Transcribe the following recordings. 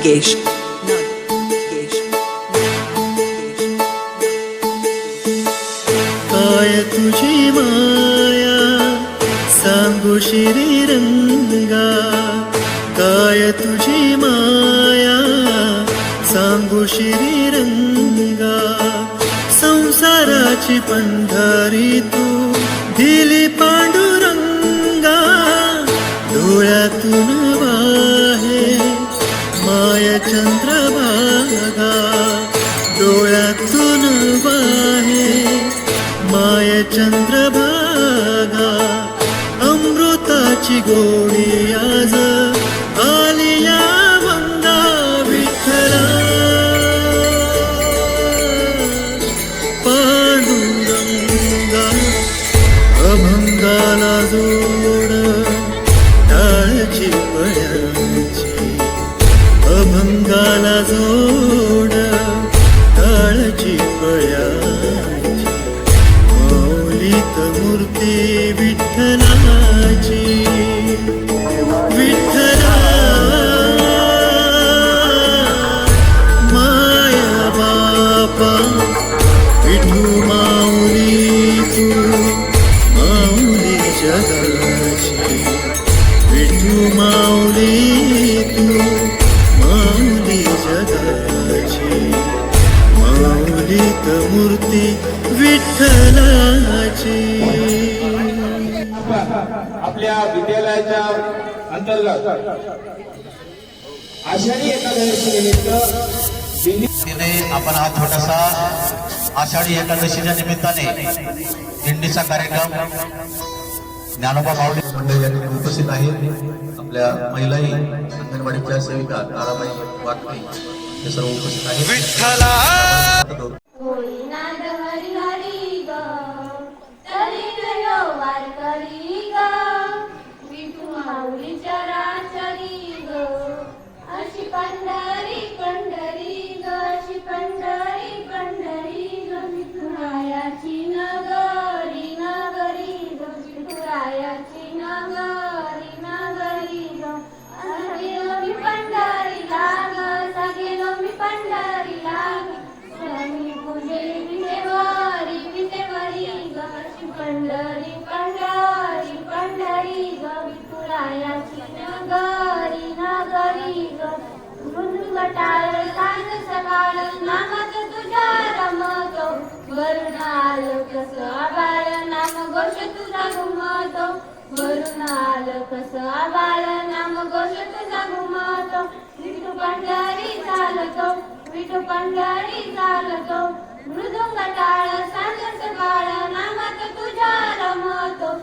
Nagesh. Nagesh. काय तुझी माया सांगू श्रीरंगा काय तुझी माया सांगू श्रीरंगा माझी पंढरी तू दिली पांडुरंगा डोळ्यातून वाहे माय चंद्रभागा डोळ्यातून वाहे माय चंद्रभागा अमृताची गोडी टाळची पळ्याची मौलिक मूर्ती विठ्ठलाची विठ्ठला माया बापा विठू माऊली तू माऊली जगाची विठू माऊली आपल्या विद्यालयाच्या अंतर्गत. आषाढी एकादशी निमित्त आपण हा छोटासा आषाढी एकादशीच्या निमित्ताने दिंडीचा कार्यक्रम ज्ञानोबा माऊली मंडळी या ठिकाणी उपस्थित आहेत. आपल्या महिलाही अंगणवाडीच्या सेविका ताराबाई वाटके हे सर्व उपस्थित आहेत. मृदुंग टाळ सकाळ नामात तुझ्या रमतो. वरुण आलं कस आबाळ नाम गोष तुझा घुमतो. वरुण आलं कस आबाळ नाम गोष तुझा घुमतो. विठू पंढरी चालतो विठू पंढरी चालतो. मृदुंग टाळ सांग सकाळ नामात तुझ्या रमतो.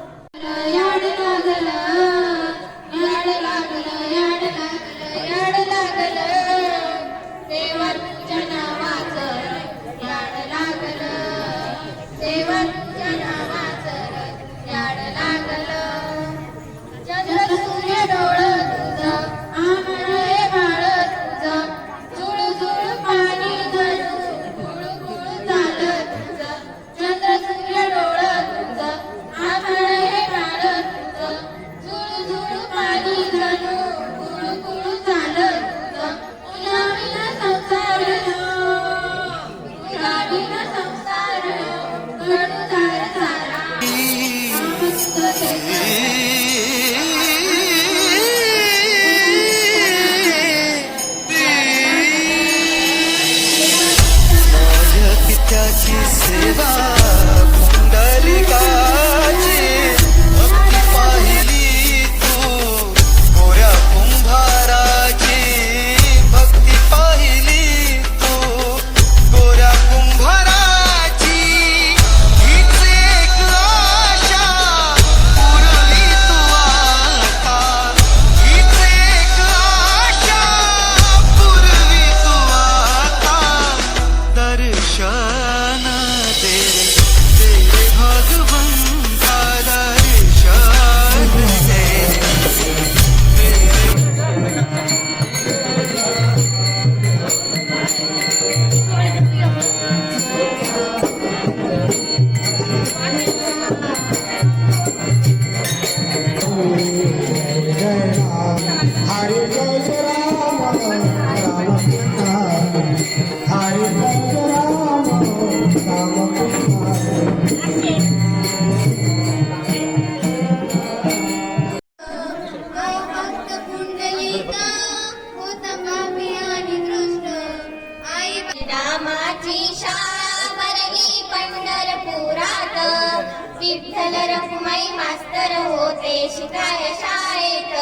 you save. रामाची शाळा भरली पंढरपुरात. विठ्ठल रखुमाई मास्तर होते शिकाय शाळेत.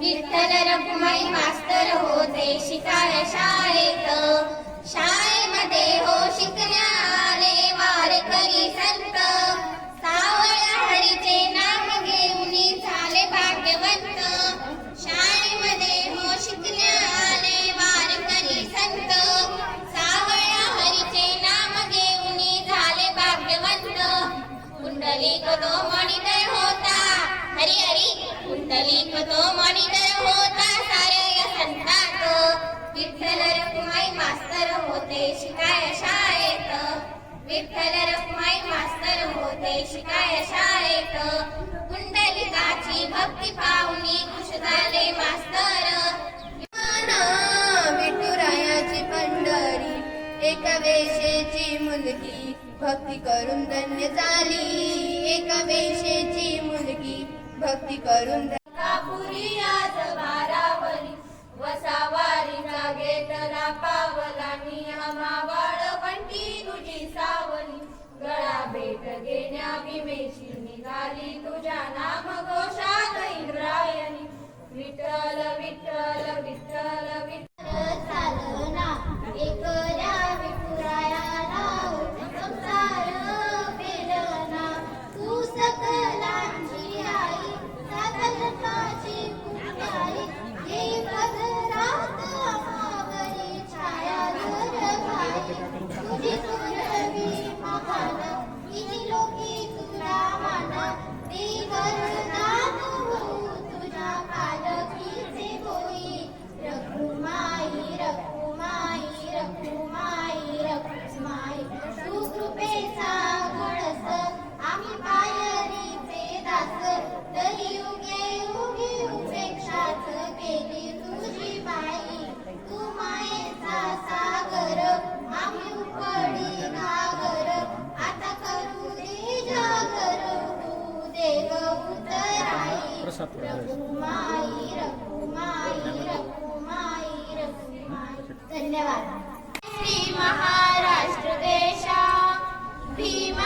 विठ्ठल रखुमाई मास्तर होते शिकाय शाळेत. शाळा कुंडलिक तो मणिकर होता. हरी हरी कुंडलिक तो मणिकर होता. सारे या संतात विठ्ठल रखुमाई मास्तर होते शिकाय शाळेत. विठ्ठल रखुमाई मास्तर होते शिकाय शाळेत. भक्ती करून धन्य झाली. एका वेशेची मुलगी भक्ती करून कापुरी आज बारावली वसावारीचा घेतला पावला नियमा वाळवंटी तुझी सावली. गळा भेट घेण्या विमेशी निघाली तुझ्या नाम घोषात इंद्रायणी. विठ्ठल विठ्ठल धन्यवाद. श्री महाराष्ट्र देशा Be